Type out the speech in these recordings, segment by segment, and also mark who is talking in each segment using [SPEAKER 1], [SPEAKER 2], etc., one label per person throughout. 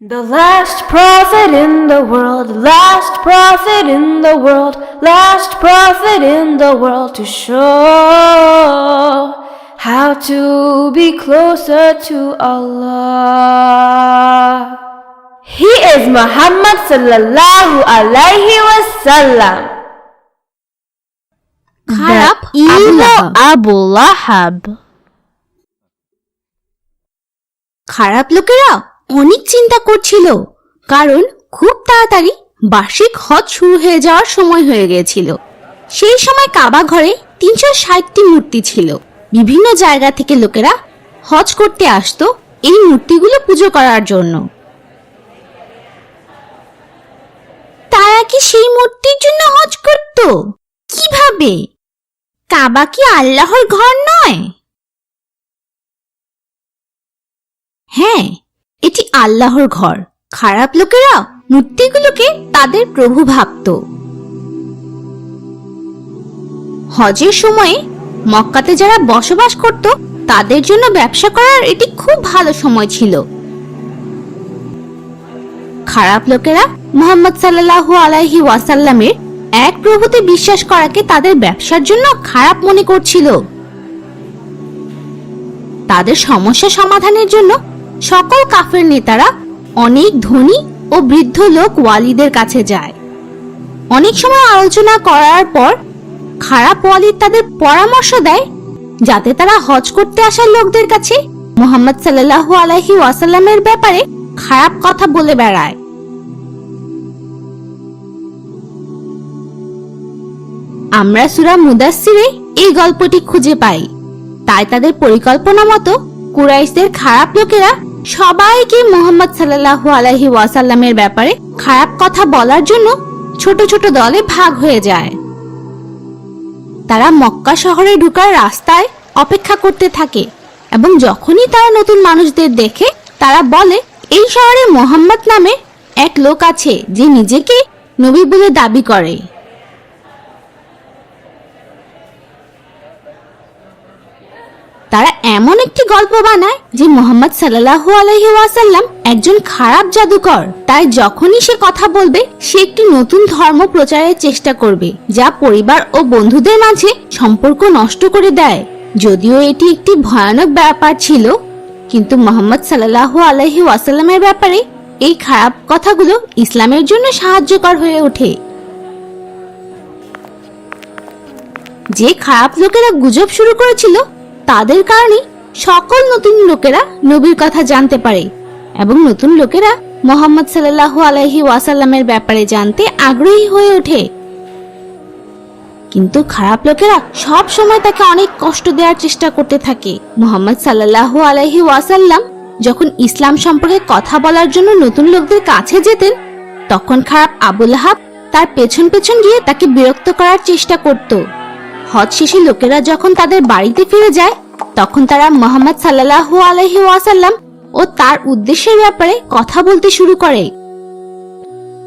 [SPEAKER 1] The last prophet in the world, last prophet in the world, last prophet in the world to show how to be closer to Allah. He is Muhammad sallallahu alaihi wasallam.
[SPEAKER 2] খারাপ
[SPEAKER 3] Elo
[SPEAKER 2] Abu Lahab খারাপ লোকেরা অনেক চিন্তা করছিল, কারণ খুব তাড়াতাড়ি বার্ষিক হজ শুরু হয়ে যাওয়ার সময় হয়ে গিয়েছিল। সেই সময় কাবা ঘরে তিনশো ষাটটি মূর্তি ছিল। বিভিন্ন জায়গা থেকে লোকেরা হজ করতে আসতো এই মূর্তিগুলো পুজো করার জন্য। তারা কি সেই মূর্তির জন্য হজ করত? কীভাবে? কাবা কি আল্লাহর ঘর নয়? হ্যাঁ এটি আল্লাহর ঘর। খারাপ লোকেরা মূর্তিগুলোকে তাদের প্রভু ভাবত। হজের সময়ে মক্কাতে যারা বসবাস করত, তাদের জন্য ব্যবসা করার এটি খুব ভালো সময় ছিল। খারাপ লোকেরা মোহাম্মদ সাল্লাল্লাহু আলাইহি ওয়াসাল্লামের এক প্রভুতে বিশ্বাস করাকে তাদের ব্যবসার জন্য খারাপ মনে করছিল। তাদের সমস্যা সমাধানের জন্য সকল কাফের নেতারা অনেক ধনী ও বৃদ্ধ লোক ওয়ালিদের কাছে যায়। অনেক সময় আলোচনা করার পর খারাপ ওয়ালিদ তাদের পরামর্শ দেয় যাতে তারা হজ করতে আসা লোকদের কাছে মোহাম্মদ সাল্লাল্লাহু আলাইহি ওয়াসাল্লামের ব্যাপারে খারাপ কথা বলে বেড়ায়। আমরা সুরা মুদাসসিরে এই গল্পটি খুঁজে পাই। তাই তাদের পরিকল্পনা মতো কুরাইশদের খারাপ লোকেরা সবাইকে মোহাম্মদ সাল্লাহ আলাইহি ওয়াসাল্লামের ব্যাপারে খারাপ কথা বলার জন্য ছোট ছোট দলে ভাগ হয়ে যায়। তারা মক্কা শহরে ঢুকার রাস্তায় অপেক্ষা করতে থাকে এবং যখনই তারা নতুন মানুষদের দেখে, তারা বলে, এই শহরে মোহাম্মদ নামে এক লোক আছে যে নিজেকে নবী বলে দাবি করে তারা এমন একটি গল্প বানায় যে মোহাম্মদ সাল্লাল্লাহু আলাইহি ওয়াসাল্লাম একজন খারাপ জাদুকর। তাই যখনই সে কথা বলবে, সে একটি নতুন ধর্ম প্রচারের চেষ্টা করবে, যা পরিবার ও বন্ধুদের মাঝে সম্পর্ক নষ্ট করে দেয়। যদিও এটি একটি ভয়ানক ব্যাপার ছিল, কিন্তু মোহাম্মদ সাল্লাল্লাহু আলাইহি ওয়াসাল্লামের ব্যাপারে এই খারাপ কথাগুলো ইসলামের জন্য সাহায্যকর হয়ে ওঠে। যে খারাপ লোকেরা গুজব শুরু করেছিল, তাদের কারণে সকল নতুন লোকেরা নবীর কথা জানতে পারে এবং নতুন লোকেরা মোহাম্মদ সাল্লাল্লাহু আলাইহি ওয়াসাল্লামের ব্যাপারে জানতে আগ্রহী হয়ে ওঠে। কিন্তু খারাপ লোকেরা সব সময় তাকে অনেক কষ্ট দেওয়ার চেষ্টা করতে থাকে। মোহাম্মদ সাল্লাল্লাহু আলাইহি ওয়াসাল্লাম যখন ইসলাম সম্পর্কে কথা বলার জন্য নতুন লোকদের কাছে যেতেন, তখন খারাপ আবুল হাব তার পেছন পেছন গিয়ে তাকে বিরক্ত করার চেষ্টা করত। হজ শেষে লোকেরা যখন তাদের বাড়িতে ফিরে যায় তখন তারা মোহাম্মদ সাল্লাল্লাহু আলাইহি ওয়াসাল্লাম ও তার উদ্দেশ্যের ব্যাপারে কথা বলতে শুরু করে।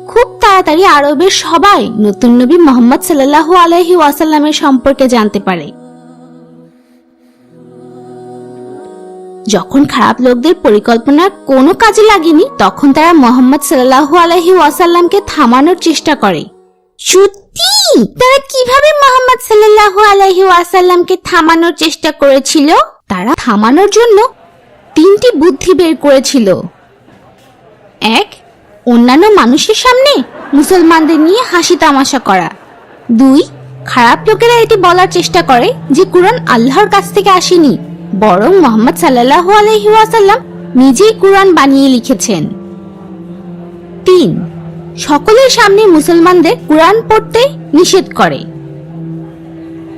[SPEAKER 2] খুব তাড়াতাড়ি আরবের সবাই নতুন নবী মোহাম্মদ সাল্লাল্লাহু আলাইহি ওয়াসাল্লামের সম্পর্কে জানতে পারে। যখন খারাপ লোকদের পরিকল্পনা কোনো কাজে লাগেনি, তখন তারা মোহাম্মদ সাল্লাল্লাহু আলাইহি ওয়াসাল্লামকে থামানোর চেষ্টা করে। সত্যি? তারা কীভাবে মোহাম্মদ সাল্লাল্লাহু আলাইহি ওয়াসাল্লামকে থামানোর চেষ্টা করেছিল? তারা থামানোর জন্য তিনটি বুদ্ধি বের করেছিল। এক, অন্যান্য মানুষের সামনে মুসলমানদের নিয়ে হাসি তামাশা করা। দুই, খারাপ লোকেরা এটি বলার চেষ্টা করে যে কুরআন আল্লাহর কাছ থেকে আসেনি, বরং মোহাম্মদ সাল্লাল্লাহু আলাইহি ওয়াসাল্লাম নিজেই কুরআন বানিয়ে লিখেছেন। তিন সকলের সামনে মুসলমানদের কোরআন পড়তে নিষেধ করে।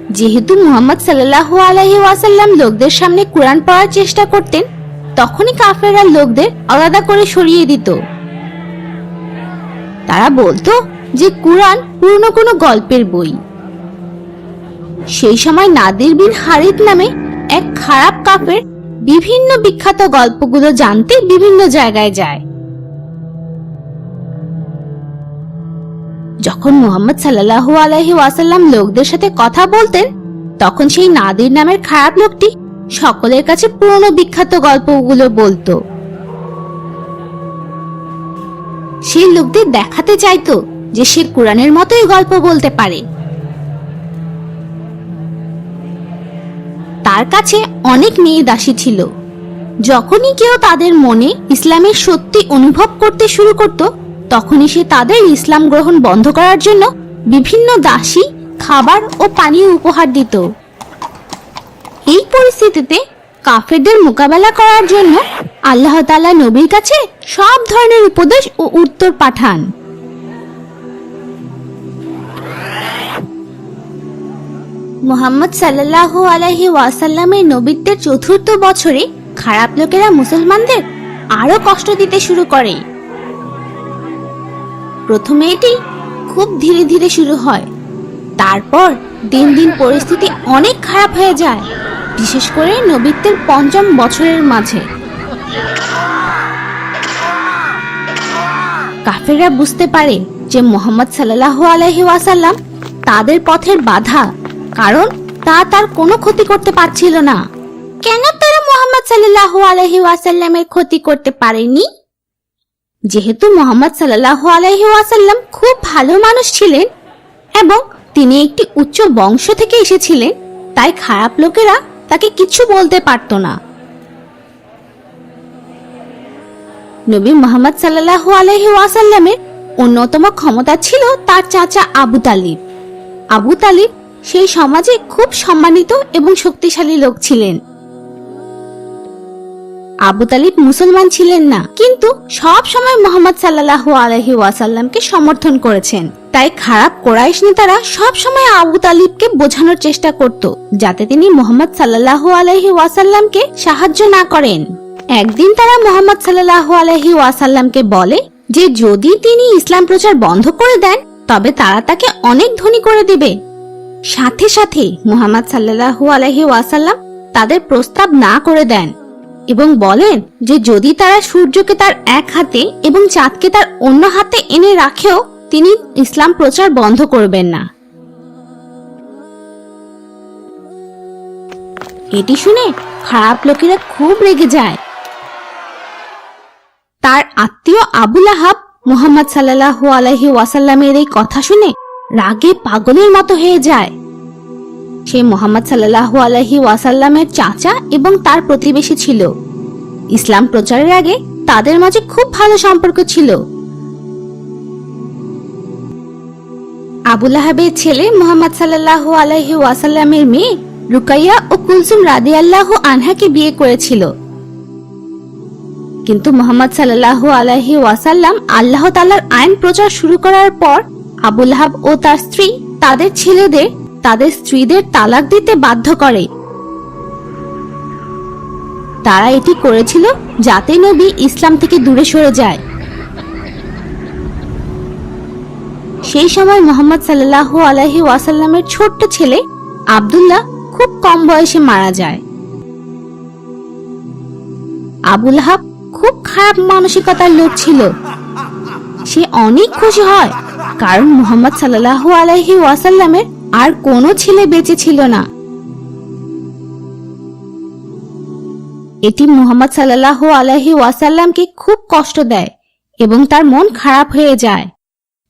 [SPEAKER 2] যেহেতু মুহাম্মদ সাল্লাল্লাহু আলাইহি ওয়াসাল্লাম লোকদের সামনে কোরআন পড়ার চেষ্টা করতেন, তখনই কাফেররা লোকদের আলাদা করে সরিয়ে দিত। তারা বলতো যে কোরআন পুরনো কোনো গল্পের বই। সেই সময় নাদির বিন হারিদ নামে এক খারাপ কাফের বিভিন্ন বিখ্যাত গল্পগুলো জানতে বিভিন্ন জায়গায় যায়। যখন মুহাম্মদ সাল্লাল্লাহু আলাইহি ওয়াসাল্লাম লোকদের সাথে কথা বলতেন, তখন সেই নাদির নামের খারাপ লোকটি সকলের কাছে পুরনো বিখ্যাত গল্পগুলো বলতো। সে লোকদের দেখাতে চাইতো যে সে কোরআনের মতোই গল্প বলতে পারে। তার কাছে অনেক মেয়ে দাসী ছিল। যখনই কেউ তাদের মনে ইসলামের সত্যি অনুভব করতে শুরু করত তখনই সে তাদের ইসলাম গ্রহণ বন্ধ করার জন্য বিভিন্ন দাসী, খাবার ও পানীয় উপহার দিত। এই পরিস্থিতিতে কাফেরদের মোকাবেলা করার জন্য আল্লাহ তাআলা নবীর কাছে সব ধরনের উপদেশ ও উত্তর পাঠান। মোহাম্মদ সাল্লাল্লাহু আলাইহি ওয়াসাল্লামের নবীত্বের চতুর্থ বছরে খারাপ লোকেরা মুসলমানদের আরও কষ্ট দিতে শুরু করে। প্রথমে এটি খুব ধীরে ধীরে শুরু হয়। তারপর দিন দিন পরিস্থিতি অনেক খারাপ হয়ে যায়, বিশেষ করে নবীত্বের পঞ্চম বছরের মাঝে। কাফেররা বুঝতে পারে যে মোহাম্মদ সাল্লাল্লাহু আলাইহি ওয়াসাল্লাম তাদের পথের বাধা, কারণ তা তার কোনো ক্ষতি করতে পারছিল না। কেন তারা মোহাম্মদ সাল্লাল্লাহু আলাইহি ওয়াসাল্লামের ক্ষতি করতে পারেনি? যেহেতু মোহাম্মদ সাল্লাল্লাহু আলাইহি খুব ভালো মানুষ ছিলেন এবং তিনি একটি উচ্চ বংশ থেকে এসেছিলেন, তাই খারাপ লোকেরা তাকে কিছু বলতে পারত না। নবী মোহাম্মদ সাল্লাল্লাহু আলাইহি ওয়াসাল্লামের অন্যতম ক্ষমতা ছিল তার চাচা আবু তালিব। আবু তালিব সেই সমাজে খুব সম্মানিত এবং শক্তিশালী লোক ছিলেন। আবু তালিব মুসলমান ছিলেন না, কিন্তু সব সময় মোহাম্মদ সাল্লাল্লাহু আলাইহি ওয়াসাল্লামকে সমর্থন করেছেন। তাই খারাপ কোরাইশ নেতারা সব সময় আবু তালিবকে বোঝানোর চেষ্টা করত, যাতে তিনি মোহাম্মদ সাল্লাহ আলাইহি ওয়াসাল্লামকে সাহায্য না করেন। একদিন তারা মোহাম্মদ সাল্লাল্লাহু আলাইহি ওয়াসাল্লামকে বলে যে, যদি তিনি ইসলাম প্রচার বন্ধ করে দেন, তবে তারা তাকে অনেক ধনী করে দিবে। সাথে সাথে মুহাম্মদ সাল্লাল্লাহু আলাইহি ওয়াসাল্লাম তাদের প্রস্তাব না করে দেন। এবং বলেন যে যদি তারা সূর্যকে তার এক হাতে এবং চাঁদকে তার অন্য হাতে এনে রাখেও, তিনি ইসলাম প্রচার বন্ধ করবেন না। এটি শুনে খারাপ লোকেরা খুব রেগে যায়। তার আত্মীয় আবুল আহাব মুহাম্মদ সাল্লাল্লাহু আলাইহি ওয়াসাল্লামের এই কথা শুনে রাগে পাগলের মতো হয়ে যায়। সে মোহাম্মদ সাল্লাল্লাহু আলাইহি ওয়াসাল্লামের চাচা এবং তার প্রতিবেশী ছিল। ইসলাম প্রচারের আগে তাদের মাঝে খুব ভালো সম্পর্ক ছিল। আবুল আহাবের ছেলে মোহাম্মদ সাল্লাল্লাহু আলাইহি ওয়াসাল্লামের মেয়ে রুকাইয়া ও কুলসুম রাদিয়াল্লাহু আনহাকে বিয়ে করেছিল। কিন্তু মোহাম্মদ সাল্লাল্লাহু আলাইহি ওয়াসাল্লাম আল্লাহ তাআলার আইন প্রচার শুরু করার পর আবুল আহাব ও তার স্ত্রী তাদের ছেলেদের তাদের স্ত্রীদের তালাক দিতে বাধ্য করে। তারা এটি করেছিল যাতে নবী ইসলাম থেকে দূরে সরে যায়। সেই সময় মোহাম্মদ সাল্লাল্লাহু আলাইহি ওয়াসাল্লামের ছোট্ট ছেলে আব্দুল্লাহ খুব কম বয়সে মারা যায়। আবুল হাব খুব খারাপ মানসিকতার লোক ছিল। সে অনেক খুশি হয়, কারণ মোহাম্মদ সাল্লাল্লাহু আলাইহি ওয়াসাল্লামের আর কোনো ছেলে বেঁচে ছিল না। এটি মুহাম্মদ সাল্লাল্লাহু আলাইহি ওয়াসাল্লামকে খুব কষ্ট দেয় এবং তার মন খারাপ হয়ে যায়।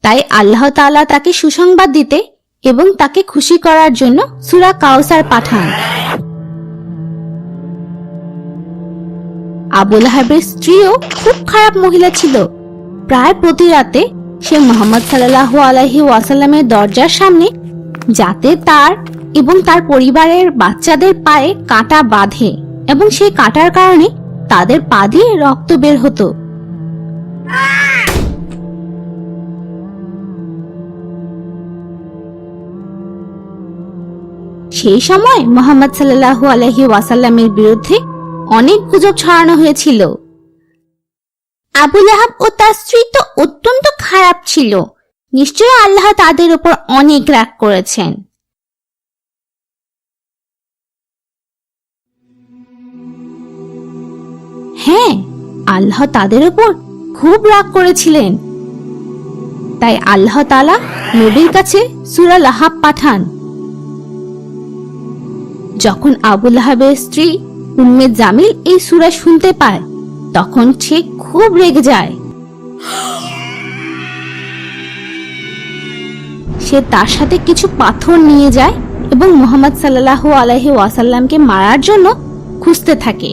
[SPEAKER 2] তাই আল্লাহ তাআলা তাকে সুসংবাদ দিতে এবং তাকে খুশি করার জন্য সুরা কাউসার পাঠান। আবুল হাবের স্ত্রীও খুব খারাপ মহিলা ছিল। প্রায় প্রতি রাতে সে মোহাম্মদ সাল্লাল্লাহু আলাইহি ওয়াসাল্লামের দরজার সামনে যাতে তার এবং তার পরিবারের বাচ্চাদের পায়ে কাঁটা বাঁধে এবং সেই কাঁটার কারণে তাদের পা দিয়ে রক্ত বের হতো। সেই সময় মোহাম্মদ সাল্লাল্লাহু আলাইহি ওয়াসাল্লামের বিরুদ্ধে অনেক গুজব ছড়ানো হয়েছিল। আবুল আহাব ও তার স্ত্রী তো অত্যন্ত খারাপ ছিল। নিশ্চয় আল্লাহ তাদের উপর অনেক রাগ করেছেন। হ্যাঁ আল্লাহ তাদের উপর খুব রাগ করেছিলেন। তাই আল্লাহ তালা নবীর কাছে সুরা লাহাব পাঠান। যখন আবুল আহাবের স্ত্রী উম্মে জামিল এই সুরা শুনতে পায়, তখন সে খুব রেগে যায়। সে তার সাথে কিছু পাথর নিয়ে যায় এবং মোহাম্মদ সাল্লাল্লাহু আলাইহি ওয়াসাল্লামকে মারার জন্য খুঁজতে থাকে।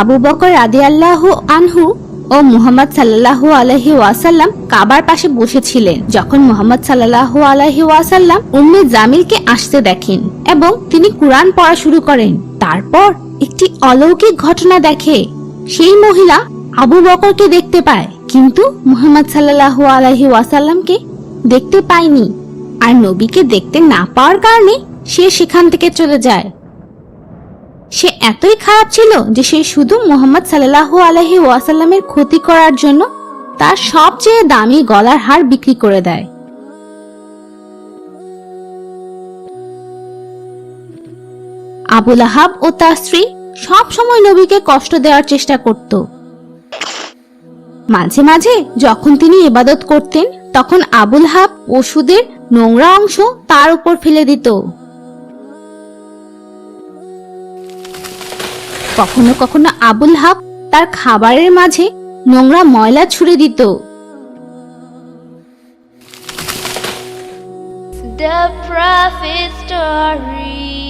[SPEAKER 2] আবু বকর রাদিয়াল্লাহু আনহু ও মুহাম্মদ সাল্লাল্লাহু আলাইহি ওয়াসাল্লাম কাবার পাশে বসেছিলেন, যখন মুহাম্মদ সাল্লাল্লাহু আলাইহি ওয়াসাল্লাম উম্মে জামিলকে আসতে দেখেন এবং তিনি কুরআন পড়া শুরু করেন। তারপর একটি অলৌকিক ঘটনা দেখে সেই মহিলা আবু বকরকে দেখতে পায়। কিন্তু মুহাম্মদ সাল্লাল্লাহু আলাইহি ওয়াসাল্লামকে দেখতে পায়নি। আর নবীকে দেখতে না পাওয়ার কারণে সে সেখান থেকে চলে যায়। সে এতই খারাপ ছিল যে সে শুধু মোহাম্মদ সাল্লাল্লাহু আলাইহি ওয়াসাল্লামের ক্ষতি করার জন্য তার সবচেয়ে দামি গলার হার বিক্রি করে দেয়। আবুল আহাব ও তার স্ত্রী সব সময় নবীকে কষ্ট দেওয়ার চেষ্টা করত। মাঝে মাঝে যখন তিনি ইবাদত করতেন, তখন আবুল হাব ওষুধের নোংরা অংশ তার উপর ফেলে দিত কখনো কখনো আবুল হাব তার খাবারের মাঝে নোংরা ময়লা ছুড়ে দিত
[SPEAKER 1] The story.